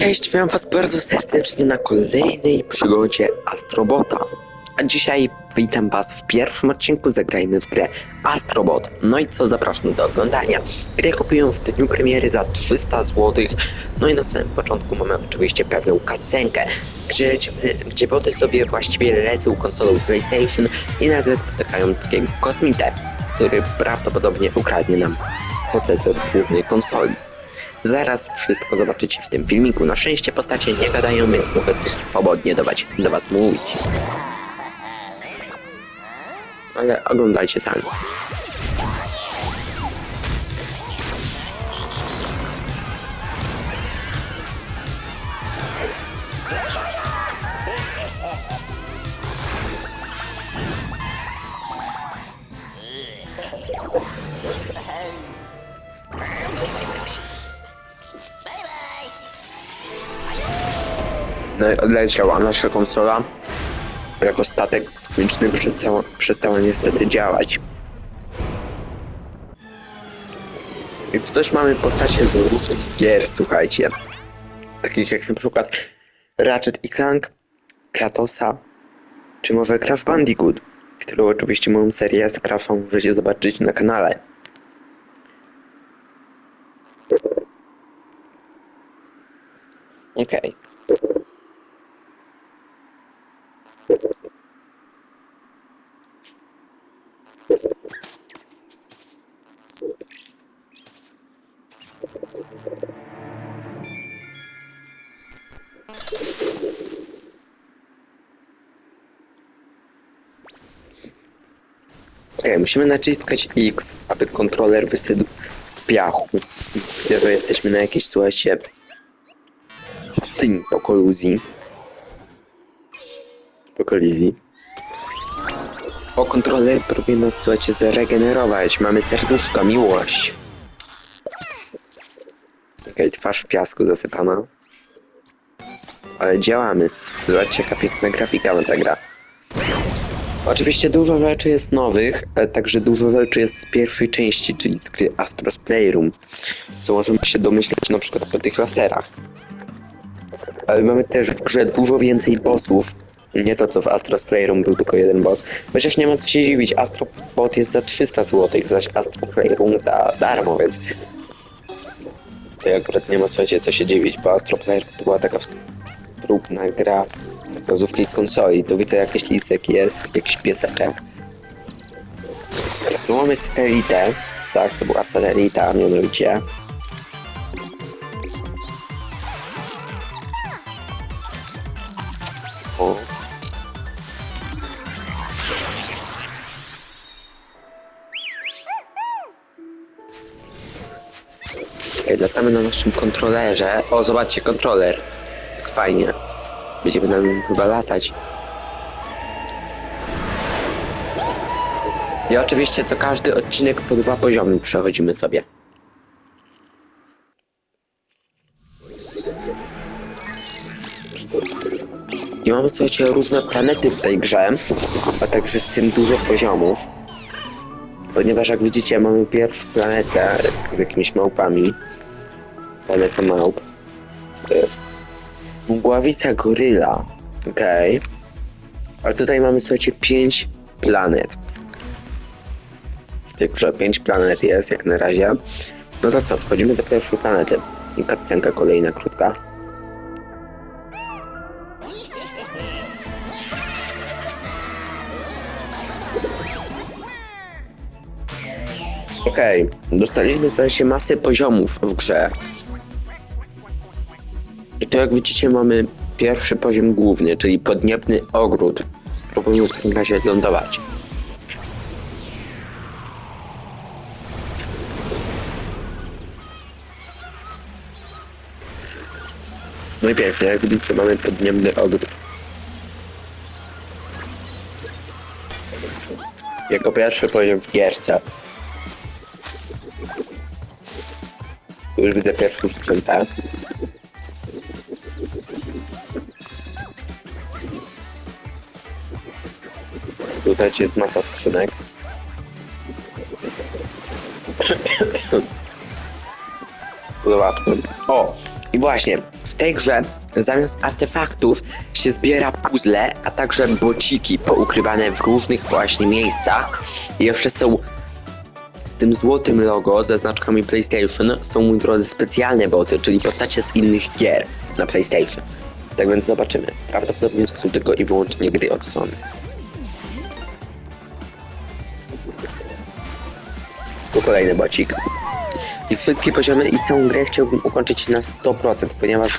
Cześć, witam was bardzo serdecznie na kolejnej przygodzie Astrobota. A dzisiaj witam was w pierwszym odcinku Zagrajmy w grę Astrobot. No i co, zapraszam do oglądania. Grę kupiłem w dniu premiery za 300 zł. No i na samym początku mamy oczywiście pewną kacenkę, gdzie, gdzie boty sobie właściwie lecą konsolą PlayStation i nagle spotykają takiego kosmitę, który prawdopodobnie ukradnie nam procesor głównej konsoli. Zaraz wszystko zobaczycie w tym filmiku. Na szczęście postacie nie gadają, więc mogę tu swobodnie dawać do was mówić. Ale oglądajcie sami. Leciała nasza konsola jako statek kosmiczny przestała, przestała niestety działać. I tu też mamy postacie z różnych gier, słuchajcie. Takich jak na przykład Ratchet i Clank, Kratosa, czy może Crash Bandicoot, którą oczywiście moją serię z Crashą możecie zobaczyć na kanale. Okej. Okej, musimy naciskać X, aby kontroler wysył z piachu. Widzę, jesteśmy na jakiejś, słuchajcie, pustyni po koluzji. Po kolizji. O, kontroler próbuje nas, słuchajcie, zregenerować. Mamy serduszko, miłość. Okej, twarz w piasku zasypana. Ale działamy. Zobaczcie, jaka piękna grafika ma ta gra. Oczywiście dużo rzeczy jest nowych, ale także dużo rzeczy jest z pierwszej części, czyli z gry Astros Playroom, co możemy się domyśleć na przykład po tych laserach. Ale mamy też w grze dużo więcej bossów, nie to co w Astros Playroom był tylko jeden boss, chociaż nie ma co się dziwić, Astrobot jest za 300 zł, zaś Astro Playroom za darmo, więc to akurat nie ma słuchajcie co się dziwić, bo Astro Playroom to była taka próbna gra wskazówki konsoli. Tu widzę jakiś lisek jest, jakiś pieseczek. Tu mamy satelitę. Tak, to była satelita, mianowicie. Naszym kontrolerze. O, zobaczcie, kontroler. Jak fajnie. Będziemy na nim chyba latać. I oczywiście co każdy odcinek po dwa poziomy przechodzimy sobie. I mamy słuchajcie różne planety w tej grze, a także z tym dużo poziomów. Ponieważ jak widzicie mamy pierwszą planetę z jakimiś małpami. Planeta małp. Co to jest? Mgławica goryla. Okej. Ale tutaj mamy, słuchajcie, 5 planet. W tej grze 5 planet jest jak na razie. No to co, wchodzimy do pierwszej planety. I kadcenka kolejna, krótka. Okej, dostaliśmy, słuchajcie, masę poziomów w grze. To jak widzicie mamy pierwszy poziom główny, czyli podniebny ogród. Spróbujmy w takim razie lądować. No i pięknie, jak widzicie mamy podniebny ogród. Jako pierwszy poziom w gierce. Już widzę pierwszą skrzynkę. Słuchajcie, jest masa skrzynek. Zobaczmy. O! I właśnie, w tej grze zamiast artefaktów się zbiera puzzle, a także bociki poukrywane w różnych właśnie miejscach. I jeszcze są z tym złotym logo ze znaczkami PlayStation są, mój drodzy, specjalne boty, czyli postacie z innych gier na PlayStation. Tak więc zobaczymy. Prawdopodobnie to są tylko i wyłącznie gry od Sony. Kolejny bocik. I wszystkie poziomy i całą grę chciałbym ukończyć na 100%, ponieważ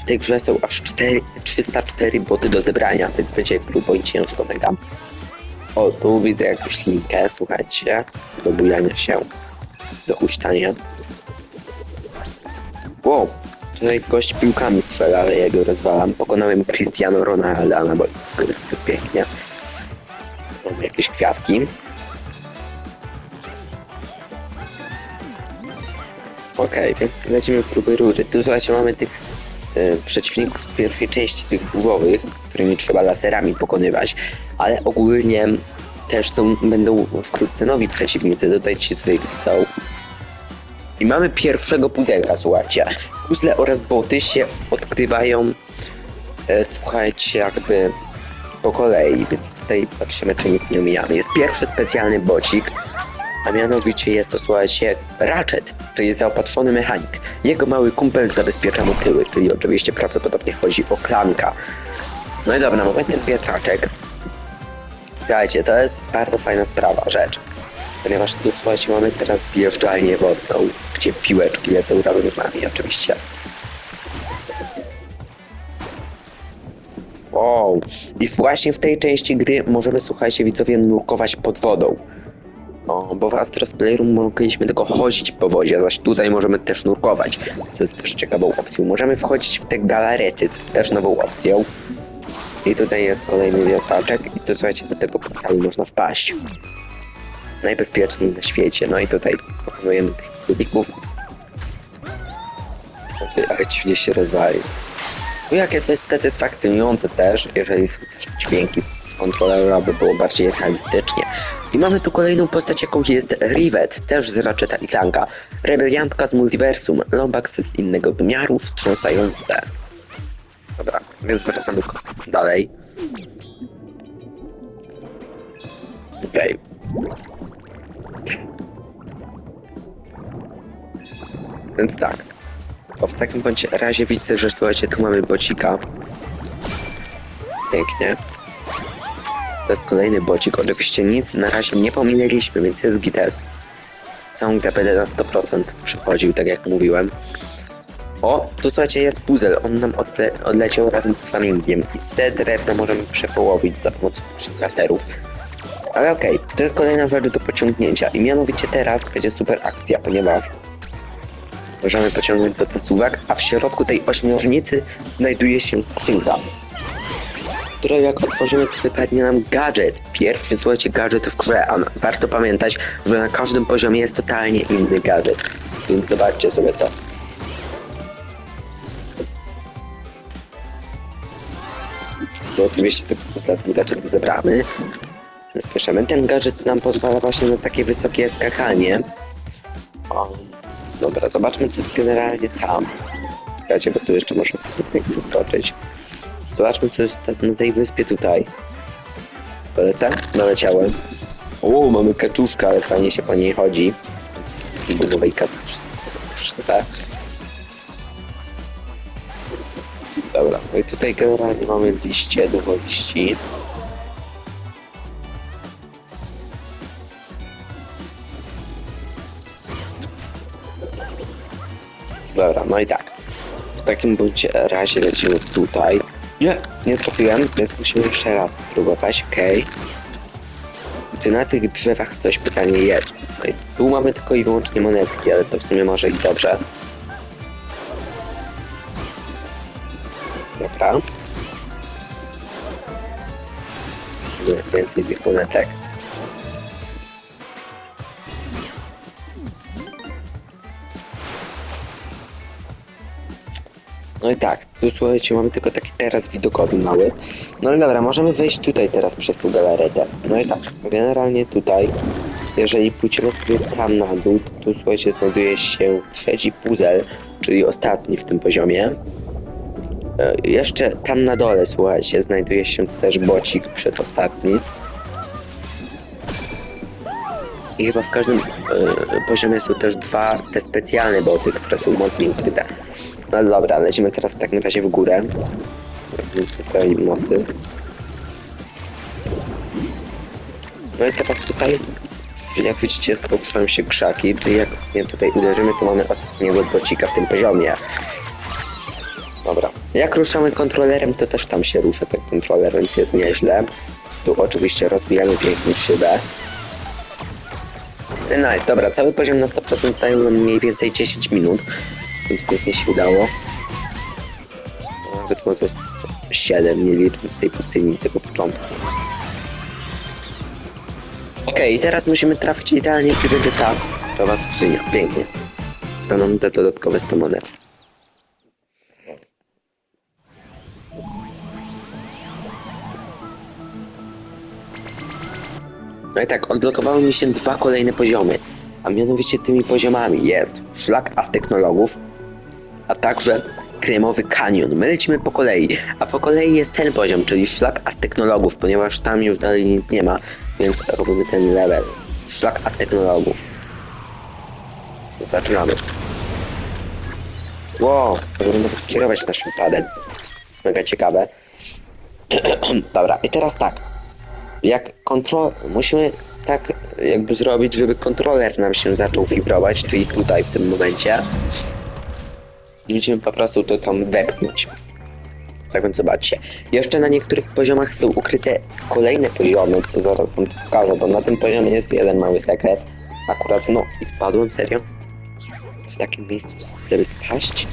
w tej grze są aż 4, 304 boty do zebrania, więc będzie grubo i ciężko mega. O, tu widzę jakąś linkę, słuchajcie, do bujania się, do huśtania. Wow, tutaj gość piłkami strzela, ale ja go rozwalam. Pokonałem Cristiano Ronaldo na boisku, więc jest pięknie. Mamy jakieś kwiatki. Okej, więc lecimy w próby rury. Tu słuchajcie, mamy tych e, przeciwników z pierwszej części, tych różowych, którymi trzeba laserami pokonywać, ale ogólnie też są, będą wkrótce nowi przeciwnicy, tutaj ci zwykli są. I mamy pierwszego puzelka, słuchajcie. Puzzle oraz boty się odkrywają, e, słuchajcie, jakby po kolei, więc tutaj patrzymy, czy nic nie omijamy. Jest pierwszy specjalny bocik, a mianowicie jest to, słuchajcie, Ratchet, czyli zaopatrzony mechanik. Jego mały kumpel zabezpiecza mu tyły, czyli oczywiście prawdopodobnie chodzi o klanka. No i dobra, mamy ten wiatraczek. Słuchajcie, to jest bardzo fajna sprawa, rzecz. Ponieważ tu, słuchajcie, mamy teraz zjeżdżalnię wodną, gdzie piłeczki lecą razem z nami, oczywiście. Wow. I właśnie w tej części gry możemy, słuchajcie, widzowie, nurkować pod wodą. O, bo w Astros Playroom mogliśmy tylko chodzić po wodzie, zaś tutaj możemy też nurkować, co jest też ciekawą opcją. Możemy wchodzić w te galarety, co jest też nową opcją. I tutaj jest kolejny wiatraczek i tu słuchajcie, do tego portalu można wpaść. Najbezpieczniej na świecie. No i tutaj pokonujemy tych kubików. Ale dziwnie się rozwalił. No jak jest satysfakcjonujące też, jeżeli są też dźwięki z kontrolera, by było bardziej realistycznie. I mamy tu kolejną postać, jaką jest Rivet, też z Ratcheta i Clanka. Rebeliantka z multiversum, Lombax z innego wymiaru, wstrząsające. Dobra, więc wracamy dalej. Okej. Więc tak. To w takim bądź razie widzę, że słuchajcie, tu mamy bocika. Pięknie. To jest kolejny bocik. Oczywiście nic na razie nie pominęliśmy, więc jest gites. Całą grę będę na 100% przychodził, tak jak mówiłem. O, tu słuchajcie, jest puzzle. On nam odle odleciał razem z flamingiem. I te drewno możemy przepołowić za pomocą laserów. Ale okej, to jest kolejna rzecz do pociągnięcia. I mianowicie teraz będzie super akcja, ponieważ możemy pociągnąć za ten suwak, a w środku tej ośmiornicy znajduje się skrzynka którą jak otworzymy, to wypadnie nam gadżet. Pierwszy, słuchajcie, gadżet w grze, a warto pamiętać, że na każdym poziomie jest totalnie inny gadżet. Więc zobaczcie sobie to. To oczywiście tylko ostatni gadżet zebramy. Spieszemy. Ten gadżet nam pozwala właśnie na takie wysokie skakanie. O, dobra, zobaczmy co jest generalnie tam. Słuchajcie, bo tu jeszcze można sobie wyskoczyć. Zobaczmy, co jest na tej wyspie tutaj. Polecam? Naleciałem. O, mamy kaczuszkę, ale fajnie się po niej chodzi. I do nowej kaczuszce. Dobra, no i tutaj generalnie mamy liście, dużo liści. Dobra, no i tak. W takim razie lecimy tutaj. Nie, nie trafiłem, więc musimy jeszcze raz spróbować, okej. Czy na tych drzewach coś pytanie jest? I tu mamy tylko i wyłącznie monetki, ale to w sumie może i dobrze. Dobra. Nie, więcej tych monetek. No i tak, tu słuchajcie, mamy tylko taki teraz widokowy mały. No ale dobra, możemy wejść tutaj teraz przez tą galaretę. No i tak, generalnie tutaj, jeżeli pójdziemy sobie tam na dół, tu słuchajcie, znajduje się trzeci puzzle, czyli ostatni w tym poziomie. E, Jeszcze tam na dole, słuchajcie, znajduje się też bocik przedostatni. I chyba w każdym e, poziomie są też dwa te specjalne boty, które są mocniej ukryte. No dobra, lecimy teraz w takim razie w górę. Więc tutaj mocy. No i teraz tutaj, jak widzicie, poruszają się krzaki, czyli jak nie tutaj uderzymy, to mamy ostatniego bocika w tym poziomie. Dobra. Jak ruszamy kontrolerem, to też tam się rusza ten kontroler, więc jest nieźle. Tu oczywiście rozbijamy pięknie szybę. Nice, dobra, cały poziom na 100% zajął nam mniej więcej 10 minut, więc pięknie się udało. Nawet może z 7, nie licząc tej pustyni tego początku. Okej, i teraz musimy trafić idealnie i będzie ta czoła skrzynia. Pięknie. To nam te dodatkowe 100 monet. No i tak, odblokowały mi się dwa kolejne poziomy. A mianowicie tymi poziomami jest szlak technologów, a także kremowy kanion. My lecimy po kolei, a po kolei jest ten poziom, czyli szlak technologów, ponieważ tam już dalej nic nie ma, więc robimy ten level. Szlak technologów. Zaczynamy. Wow, możemy kierować naszym padem. Jest mega ciekawe. Dobra, i teraz tak. Jak kontrol... Musimy tak jakby zrobić, żeby kontroler nam się zaczął wibrować, czyli tutaj w tym momencie. I musimy po prostu to tam wepchnąć. Tak więc zobaczcie. Jeszcze na niektórych poziomach są ukryte kolejne poziomy, co zaraz wam pokażę, bo na tym poziomie jest jeden mały sekret. Akurat, no i spadłem, serio? W takim miejscu, żeby spaść?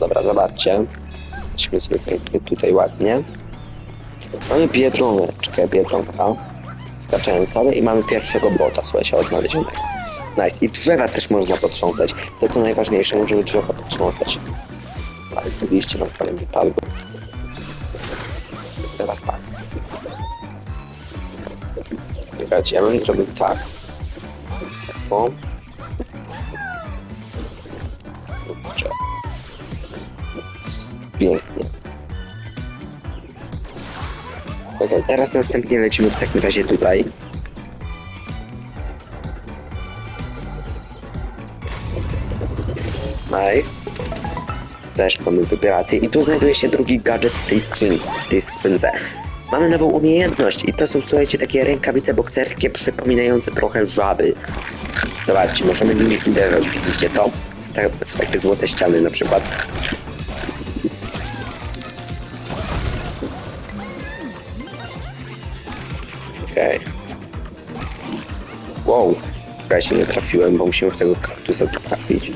Dobra, zobaczcie. Lecimy sobie pięknie tutaj ładnie. Mamy biedroneczkę, biedronka. Skaczemy sobie i mamy pierwszego bota, słuchajcie, odnalezionego. Nice. I drzewa też można potrząsać. To co najważniejsze, możemy drzewa potrząsać. Ale tu liście na samym wypadku. Teraz tak. Czekajcie, ja bym zrobił tak. O. Kurczę. Pięknie. Okej, teraz następnie lecimy w takim razie tutaj. Nice. Też mamy wybierację. I tu znajduje się drugi gadżet w tej skrzynce. W tej skrzynce. Mamy nową umiejętność i to są, słuchajcie, takie rękawice bokserskie przypominające trochę żaby. Zobaczcie, możemy nimi uderzać, widzicie to? W, ta, w takie złote ściany na przykład. Się nie trafiłem, bo musimy w tego kaktusa trafić.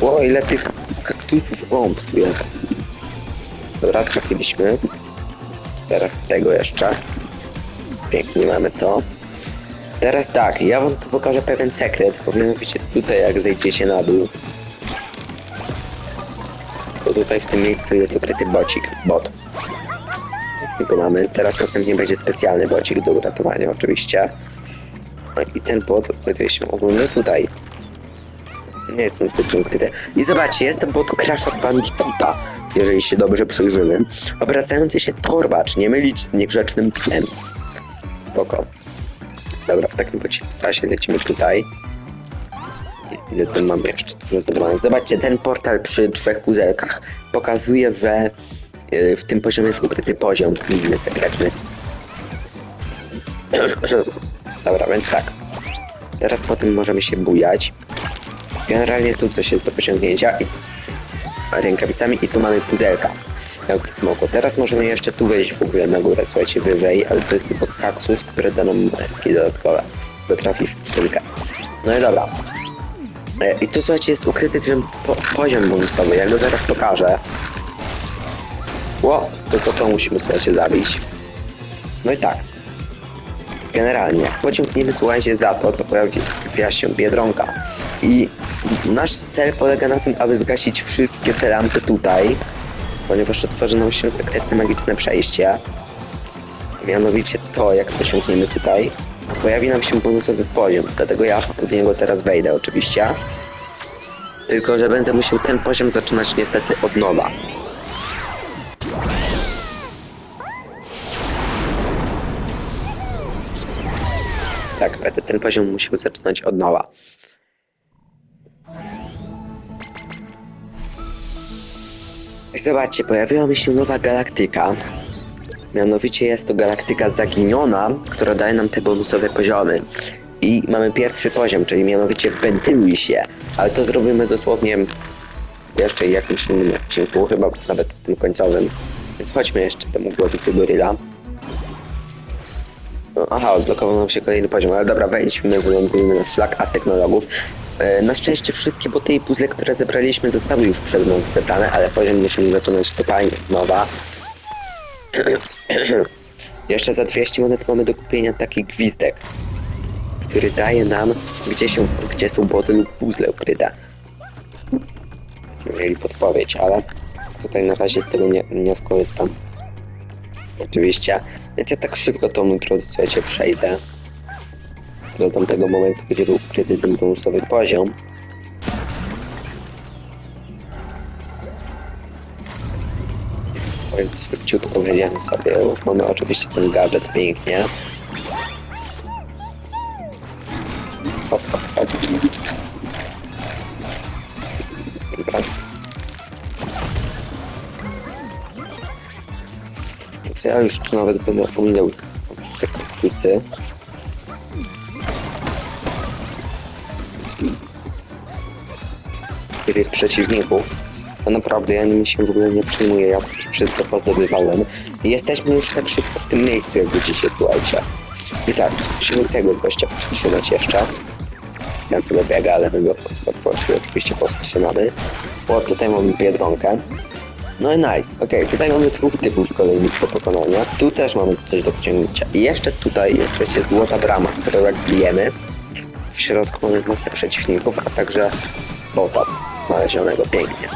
Wow, ile tych kaktusów bomb tu jest. Dobra, trafiliśmy. Teraz tego jeszcze. Pięknie mamy to. Teraz tak, ja wam tu pokażę pewien sekret, bo mianowicie tutaj jak zejdziecie na dół, to tutaj w tym miejscu jest ukryty bocik, bot. Tylko mamy. Teraz następnie będzie specjalny bocik do uratowania oczywiście. I ten bot znajduje się ogólnie tutaj. Nie jest on zbyt ukryty. I zobaczcie, jest to bot Crash of Bandicoota, jeżeli się dobrze przyjrzymy. Obracający się torbacz, nie mylić z niegrzecznym psem. Spoko. Dobra, w takim razie lecimy tutaj. Ile tu mamy jeszcze dużo zabranych. Zobaczcie, ten portal przy trzech puzelkach pokazuje, że y, w tym poziomie jest ukryty poziom inny, sekretny. Dobra, więc tak. Teraz po tym możemy się bujać. Generalnie tu coś jest do pociągnięcia i rękawicami i tu mamy puzelka. Jak smoko. Teraz możemy jeszcze tu wejść w ogóle na górę, słuchajcie, wyżej, ale to jest tylko kaktus, który da nam monetki dodatkowe, bo trafi w skrzynkę. No i dobra. E, I tu słuchajcie, jest ukryty ten po poziom bonusowy, ja go zaraz pokażę. Ło, tylko to musimy słuchajcie zabić. No i tak. Generalnie, jak pociągniemy słuchajcie za to, to pojawia się Biedronka. I nasz cel polega na tym, aby zgasić wszystkie te lampy tutaj, ponieważ otworzy nam się sekretne magiczne przejście. Mianowicie to, jak pociągniemy tutaj, pojawi nam się bonusowy poziom, dlatego ja w niego teraz wejdę oczywiście. Tylko, że będę musiał ten poziom zaczynać niestety od nowa. Będę ten poziom musiał zaczynać od nowa. Zobaczcie, pojawiła mi się nowa galaktyka. Mianowicie jest to galaktyka zaginiona, która daje nam te bonusowe poziomy. I mamy pierwszy poziom, czyli mianowicie wentyluj się. Ale to zrobimy dosłownie jeszcze jakimś innym odcinku, chyba nawet tym końcowym. Więc chodźmy jeszcze temu głowicy goryla. Aha, odblokował nam się kolejny poziom, ale dobra, wejdźmy, wylądujmy na szlak a technologów. E, Na szczęście wszystkie boty i puzzle, które zebraliśmy zostały już przed mną zebrane, ale poziom musimy zaczynać totalnie nowa. Jeszcze za 200 monet mamy do kupienia taki gwizdek, który daje nam, gdzie, się, gdzie są boty lub puzzle ukryte. Mieli podpowiedź, ale tutaj na razie z tego nie, nie skorzystam. Oczywiście. Więc ja tak szybko mój drodzy, słuchajcie, przejdę do tamtego momentu, gdzie był ukryty ten bonusowy poziom. Więc szybciutko wejdziemy sobie. Już mamy oczywiście ten gadżet pięknie. Ja już tu nawet będę ominął te kaktusy. I tych przeciwników. To naprawdę ja nimi się w ogóle nie przejmuję, ja już wszystko pozdobywałem. I jesteśmy już tak szybko w tym miejscu, jak widzicie, słuchajcie. I tak, musimy tego gościa powstrzymać jeszcze. Ten sobie biega, ale my go z oczywiście powstrzymamy. Bo tutaj mamy biedronkę. No i nice. Okej, tutaj mamy dwóch typów kolejnych do pokonania. Tu też mamy coś do pociągnięcia. I jeszcze tutaj jest wreszcie złota brama, którą jak zbijemy, w środku mamy masę przeciwników, a także bota znalezionego pięknie.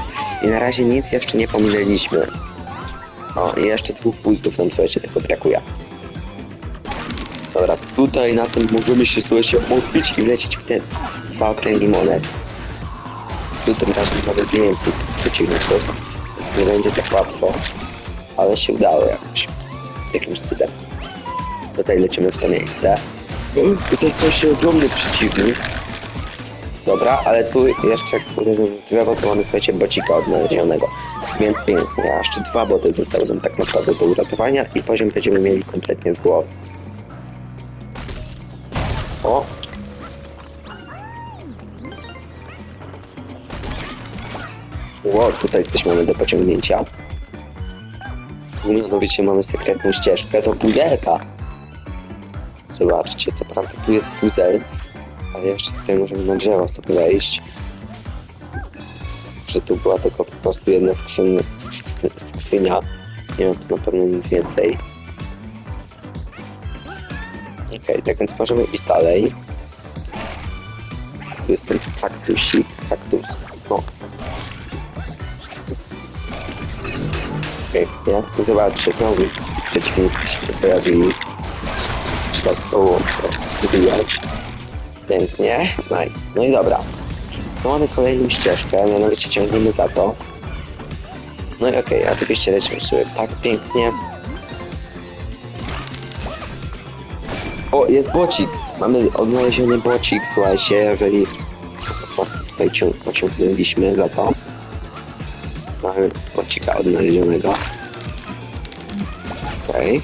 I na razie nic jeszcze nie pominęliśmy. O, i jeszcze dwóch puzdów nam, słuchajcie, tylko brakuje. Dobra, tutaj na tym możemy się, słuchajcie, odbić i wlecieć w te dwa okręgi monet. Tu tym razem nawet więcej przeciwników, nie będzie tak łatwo, ale się udało jakoś, jakimś cudem. Tutaj lecimy w to miejsce. Tutaj stał się ogromny przeciwnik. Dobra, ale tu jeszcze drzewo, to mamy, słuchajcie, bocika odnalezionego. Więc pięknie, a jeszcze dwa boty zostały nam tak naprawdę do uratowania i poziom będziemy mieli kompletnie z głowy. Ło, tutaj coś mamy do pociągnięcia. Tu mianowicie mamy sekretną ścieżkę do puzelka. Zobaczcie, co prawda tu jest puzel, ale jeszcze tutaj możemy na drzewo sobie wejść. Że tu była tylko po prostu jedna skrzyn, skrzy- skrzynia. Nie ma tu na pewno nic więcej. Okej, tak więc możemy iść dalej. Tu jest ten kaktusik, kaktus. No. Pięknie. Zobaczcie, znowu przeciwnicy się pojawili. Trzeba było wybijać. Pięknie, nice. No i dobra. Tu mamy kolejną ścieżkę, mianowicie ciągniemy za to. No i okej, oczywiście lecimy sobie tak pięknie. O, jest bocik! Mamy odnaleziony bocik, słuchajcie, jeżeli po prostu tutaj cią pociągnęliśmy za to. Mamy bocika odnalezionego. Okej.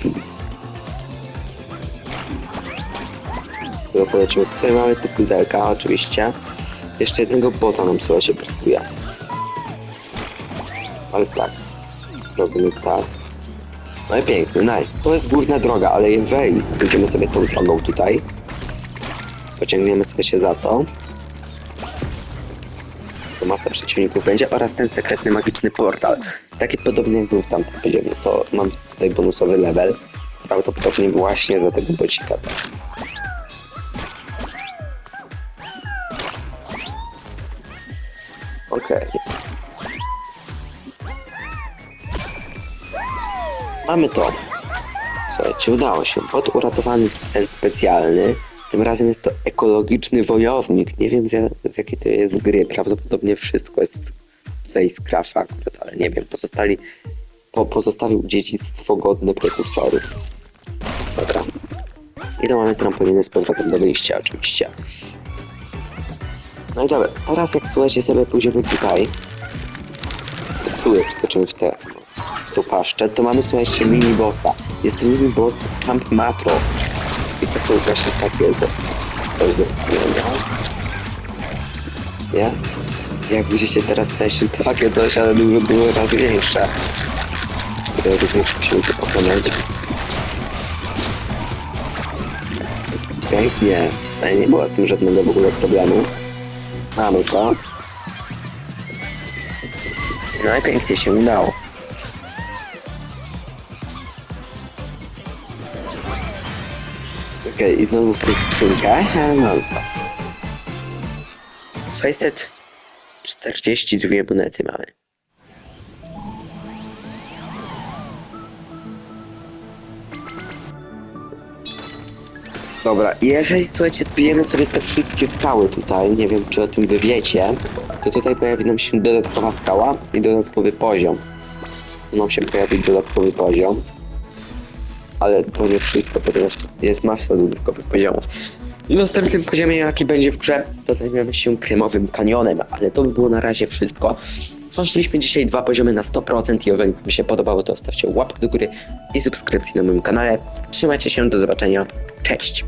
No to lecimy. Tutaj mamy tu puzelka, oczywiście. Jeszcze jednego bota nam, słuchajcie, brakuje. Ale tak. Robimy tak. No i piękny, nice. To jest górna droga, ale jeżeli pójdziemy sobie tą drogą tutaj, pociągniemy sobie się za to masa przeciwników będzie oraz ten sekretny magiczny portal. Taki podobny jak był w tamtym poziomie, to mam tutaj bonusowy level. Prawdopodobnie właśnie za tego bocika. Okej. Mamy to. słuchajcie, udało się. Bot uratowany ten specjalny. Tym razem jest to ekologiczny wojownik. Nie wiem z, z jakiej to jest gry. Prawdopodobnie wszystko jest tutaj z Crasha akurat, ale nie wiem. Pozostali, po, pozostawił dziedzictwo godne prekursorów. Dobra. I to mamy trampoliny z powrotem do wyjścia oczywiście. No i dobra, teraz jak słuchajcie sobie pójdziemy tutaj. Tu jak skoczymy w tę w tą paszczę, to mamy słuchajcie mini bossa. Jest to mini boss Champ Matro. Są właśnie takie co- coś do nie? Jak widzicie teraz też takie coś, ale dużo, dużo razy większe. Również musimy to pokonać. Pięknie. Ale nie było z tym żadnego w ogóle problemu. Mamy to. I pięknie się udało. Okej, i znowu w tych skrzynkach. No. 642 monety mamy. Dobra, i jeżeli słuchajcie, zbijemy sobie te wszystkie skały tutaj, nie wiem czy o tym wy wiecie, to tutaj pojawi nam się dodatkowa skała i dodatkowy poziom. Nam się pojawi dodatkowy poziom. Ale to nie wszystko, ponieważ jest masa dodatkowych poziomów. I następnym poziomie, jaki będzie w grze, to zajmiemy się kremowym kanionem, ale to by było na razie wszystko. Przeszliśmy dzisiaj dwa poziomy na 100% i jeżeli Wam się podobało, to zostawcie łapkę do góry i subskrypcję na moim kanale. Trzymajcie się, do zobaczenia. Cześć!